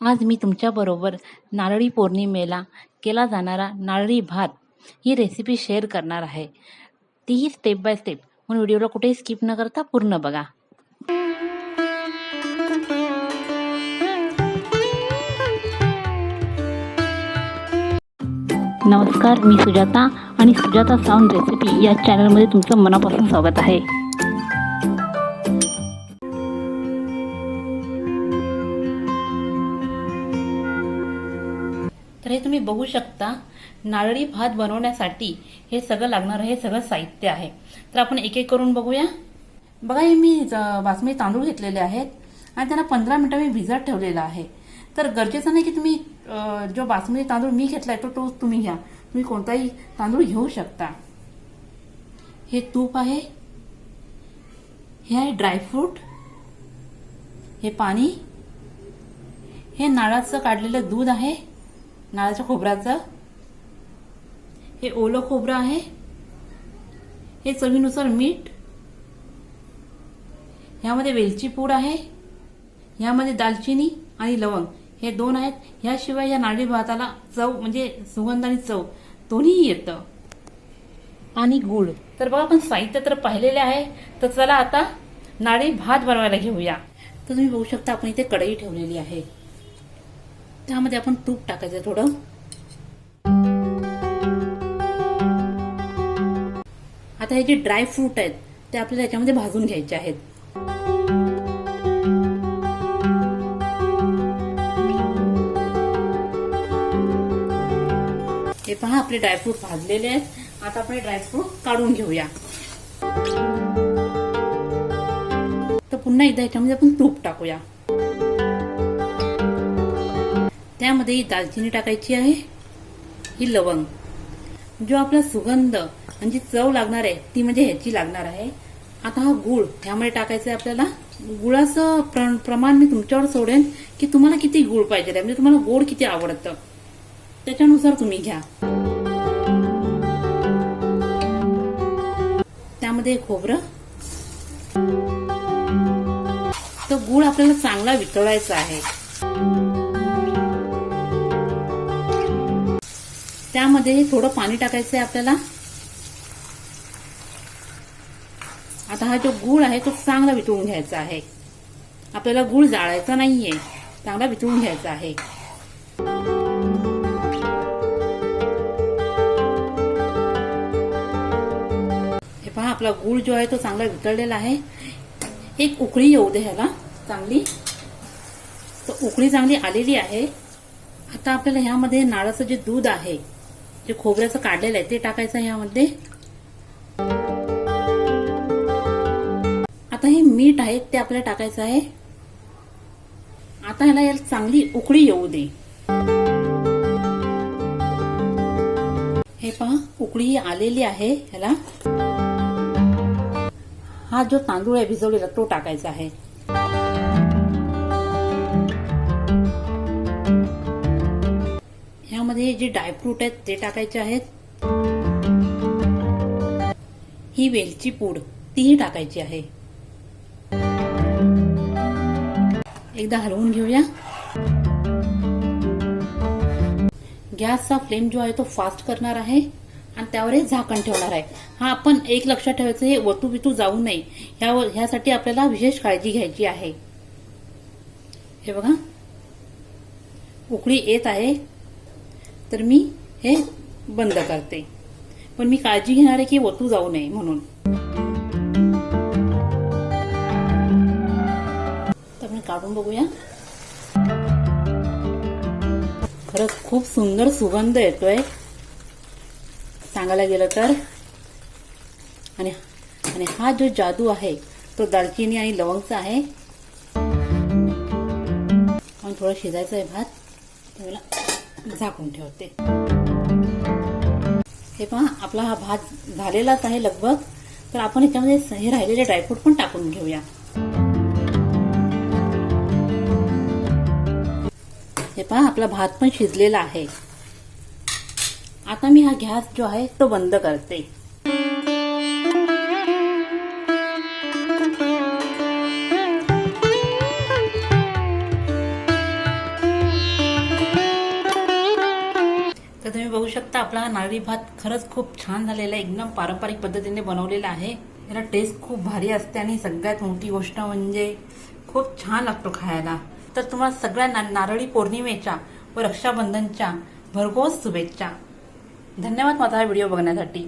आज मी तुमच्याबरोबर नारळी पौर्णिमेला केला जाणारा नारळी भात ही रेसिपी शेअर करणार आहे. तीही स्टेप बाय स्टेप म्हणून व्हिडिओला कुठेही स्किप न करता पूर्ण बघा. नमस्कार मी सुजाता आणि सुजाता साऊंड रेसिपी या चॅनलमध्ये तुमचं मनापासून स्वागत आहे. तर हे तुम्ही बघू शकता नारळी भात बनवण्यासाठी हे सगळं लागणार हे सगळं साहित्य आहे. तर आपण एक एक करून बघूया. बघा हे मी बासमती तांदूळ घेतलेले आहेत आणि त्यांना पंधरा मिनटं मी भिजत ठेवलेला आहे. तर गरजेचं नाही की तुम्ही जो बासमती तांदूळ मी घेतला आहे तो तोच तुम्ही घ्या. तुम्ही कोणताही तांदूळ घेऊ शकता. हे तूप आहे. हे आहे ड्रायफ्रूट हे पाणी. हे नारळाचं काढलेलं दूध आहे. नाळाच्या खोबऱ्याचं? हे ओलं खोबरं आहे. हे चवीनुसार मीठ. ह्यामध्ये वेलची पूड आहे. ह्यामध्ये दालचिनी आणि लवंग. हे दोन आहेत. ह्याशिवाय या नारळी भाताला चव म्हणजे सुगंध आणि चव दोन्ही येतं. आणि गुळ. तर बघा आपण साहित्य तर पाहिलेले आहे. तर चला आता नारळी भात बनवायला घेऊया. तर तुम्ही बघू शकता आपण इथे कढई ठेवलेली आहे. त्यामध्ये आपण तूप टाकायचं थोडं. आता हे जे ड्राय फ्रूट आहेत ते आपल्याला याच्यामध्ये भाजून घ्यायचे आहेत. हे पहा आपले ड्रायफ्रूट भाजलेले आहेत. आता आपण ड्रायफ्रूट काढून घेऊया. तर पुन्हा एकदा याच्यामध्ये आपण तूप टाकूया. त्यामध्ये ही दालचिनी टाकायची आहे. ही लवंग. जो आपला सुगंध म्हणजे चव लागणार आहे ती म्हणजे ह्याची लागणार आहे. आता हा गुळ ह्यामध्ये टाकायचं आहे आपल्याला. गुळाचं प्र- प्रमाण मी तुमच्यावर सोडेन की तुम्हाला किती गुळ पाहिजे म्हणजे तुम्हाला गोड किती आवडतं. त्याच्यानुसार तुम्ही घ्या. त्यामध्ये खोबरं. तर गुळ आपल्याला चांगला वितळायचा आहे. त्यामध्ये थोडं पाणी टाकायचं आहे आपल्याला. आता हा जो गुळ आहे तो चांगला वितळून घ्यायचा आहे. आपल्याला गुळ जाळायचा नाहीये चांगला वितळून घ्यायचा आहे. हे पहा आपला गुळ जो आहे तो चांगला वितळलेला आहे. एक उकळी येऊ दे ह्याला चांगली. तर उकळी चांगली आलेली आहे. आता आपल्याला ह्यामध्ये नाळाचं जे दूध आहे जे खोबऱ्याचं काढलेलं आहे ते टाकायचं आहे ह्यामध्ये आता हे मीठ आहे ते आपल्याला टाकायचं आहे. आता ह्याला याला चांगली उकळी येऊ दे. हे पहा उकळी आलेली आहे ह्याला. हा जो तांदूळ आहे भिजवलेला तो टाकायचा आहे. ह्यामध्ये जे ड्रायफ्रूट आहेत ते टाकायचे आहेत. ही वेलची पूड तीही टाकायची आहे. एकदा हलवून घेऊया. गॅसचा फ्लेम जो आहे तो फास्ट करणार आहे आणि त्यावर हे झाकण ठेवणार आहे. हा आपण एक लक्षात ठेवायचं हे वतू बितू जाऊ नये. ह्यावर ह्यासाठी आपल्याला विशेष काळजी घ्यायची आहे. हे बघा. उकळी येत आहे. तर मी हे बंद करते. पण मी काळजी घेणार आहे की वतू जाऊ नये म्हणून. तर आपण काढून बघूया. खरंच खूप सुंदर सुगंध येतोय. सांगायला गेलं तर. आणि आणि हा जो जादू आहे तो दालचिनी आणि लवंगचा आहे. आणि थोडं शिजायचं आहे भात. झाकून ठेवते. हे पहा आपला हा भात झालेलाच आहे लगभग. तर आपण ह्याच्यामध्ये हे राहिलेले ड्रायफ्रूट पण टाकून घेऊया. हे पहा आपला भात पण शिजलेला आहे. आता मी हा गॅस जो आहे तो बंद करते. शकता. आपला हा नारळी भात खरंच खूप छान झालेला आहे. एकदम पारंपरिक पद्धतीने बनवलेला आहे. याला टेस्ट खूप भारी असते आणि सगळ्यात मोठी गोष्ट म्हणजे खूप छान लागतो खायला. तर तुम्हाला सगळ्या ना- नारळी पौर्णिमेच्या व रक्षाबंधनच्या भरघोस शुभेच्छा. धन्यवाद माझा हा व्हिडिओ बघण्यासाठी.